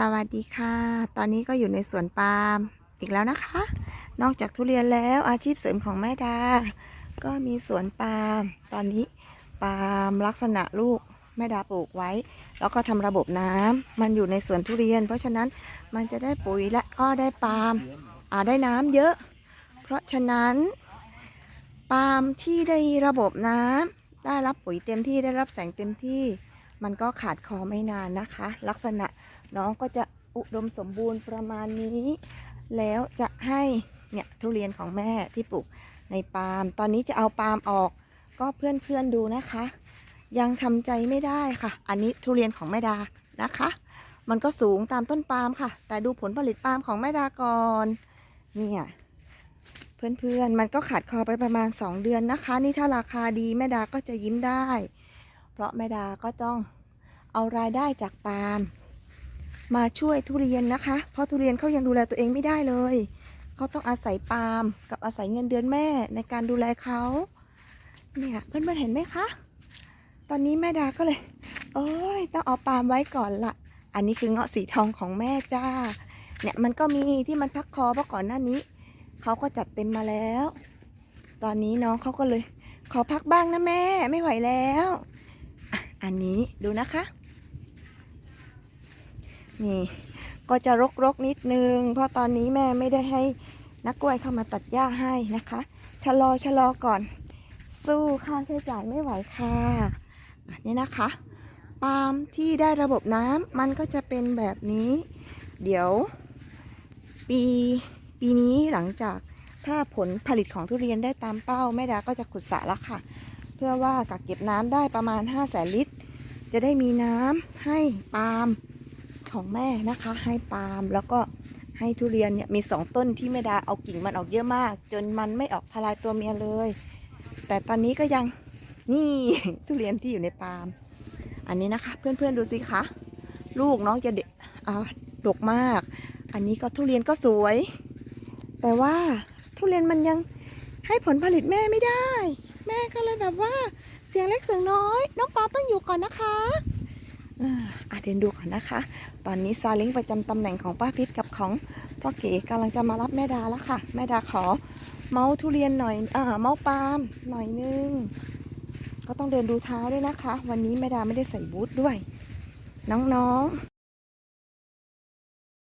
สวัสดีค่ะ ตอนนี้ก็อยู่ในสวนปาล์มอีกแล้วนะคะ นอกจากทุเรียนแล้วอาชีพเสริมของแม่ดา ก็มีสวนปาล์ม ตอนนี้ปาล์มลักษณะลูกแม่ดาปลูกไว้ แล้วก็ทำระบบน้ำมันอยู่ในสวนทุเรียน เพราะฉะนั้นมันจะได้ปุ๋ยและก็ได้ปาล์มอ่าได้น้ำเยอะ เพราะฉะนั้น ปาล์มที่ได้ระบบน้ำได้รับปุ๋ยเต็มที่ได้รับแสงเต็มที่ มันก็ขาดคอไม่นานนะคะ ลักษณะ น้องก็จะอุดมสมบูรณ์ประมาณนี้ แล้วจะให้เนี่ยทุเรียนของแม่ที่ปลูกในปาล์มตอนนี้จะเอาปาล์มออก ก็เพื่อนๆดูนะคะ ยังทำใจไม่ได้ค่ะ อันนี้ทุเรียนของแม่ดานะคะ มันก็สูงตามต้นปาล์มค่ะ แต่ดูผลผลิตปาล์มของแม่ดาก่อนเนี่ยเพื่อนๆ มันก็ขาดคอไปประมาณ 2 เดือนนะคะ นี่ถ้าราคาดีแม่ดาก็จะยิ้มได้ เพราะแม่ดาก็ต้องเอารายได้จากปาล์ม มาช่วยทุเรียนนะคะ เพราะทุเรียนเขายังดูแลตัวเองไม่ได้เลย เขาต้องอาศัยปาล์มกับอาศัยเงินเดือนแม่ในการดูแลเขาเนี่ยเพื่อนๆเห็นไหมคะ ตอนนี้แม่ดาก็เลยโอ้ยต้องเอาปาล์มไว้ก่อนละอันนี้คือเงาะสีทองของแม่จ้า เนี่ยมันก็มีที่มันพักคอเพราะก่อนหน้านี้เขาก็จัดเต็มมาแล้ว ตอนนี้น้องเขาก็เลย ขอพักบ้างนะแม่ไม่ไหวแล้ว อันนี้ดูนะคะ นี่ ก็จะรกๆนิดนึง เพราะตอนนี้แม่ไม่ได้ให้นักกล้วยเข้ามาตัดหญ้าให้นะคะ ชะลอชะลอก่อน สู้ค่าใช้จ่ายไม่ไหวค่ะอันนี้นะคะ ปาล์มที่ได้ระบบน้ำมันก็จะเป็นแบบนี้ เดี๋ยว ปีปีนี้หลังจากถ้าผลผลิตของทุเรียนได้ตามเป้าแม่ดาก็จะขุดสระล้วค่ะ เพื่อว่ากักเก็บน้ำได้ประมาณ5แสนลิตร จะได้มีน้ำให้ปาล์ม ของแม่นะคะให้ปาล์มแล้วก็ให้ทุเรียนเนี่ยมีสองต้นที่แม่ดาเอากิ่งมันออกเยอะมาก จนมันไม่ออกทลายตัวเมียเลย แต่ตอนนี้ก็ยังนี่ทุเรียนที่อยู่ในปาล์มอันนี้นะคะ เพื่อนๆดูสิคะลูกน้องจะเด็ดอ่าดกมาก อันนี้ก็ทุเรียนก็สวย แต่ว่าทุเรียนมันยังให้ผลผลิตแม่ไม่ได้ แม่ก็เลยแบบว่าเสียงเล็กเสียงน้อย น้องปาต้องอยู่ก่อนนะคะ อาเดินดูก่อนนะคะ ตอนนี้ซาเล้งประจำตำแหน่งของป้าพิษกับของพ่อเก๋กำลังจะมารับแม่ดาแล้วค่ะ แม่ดาขอเมาส์ทุเรียนหน่อยอ่าเมาส์ปาล์มหน่อยนึง ก็ต้องเดินดูเท้าด้วยนะคะ วันนี้แม่ดาไม่ได้ใส่บูทด้วย น้องๆ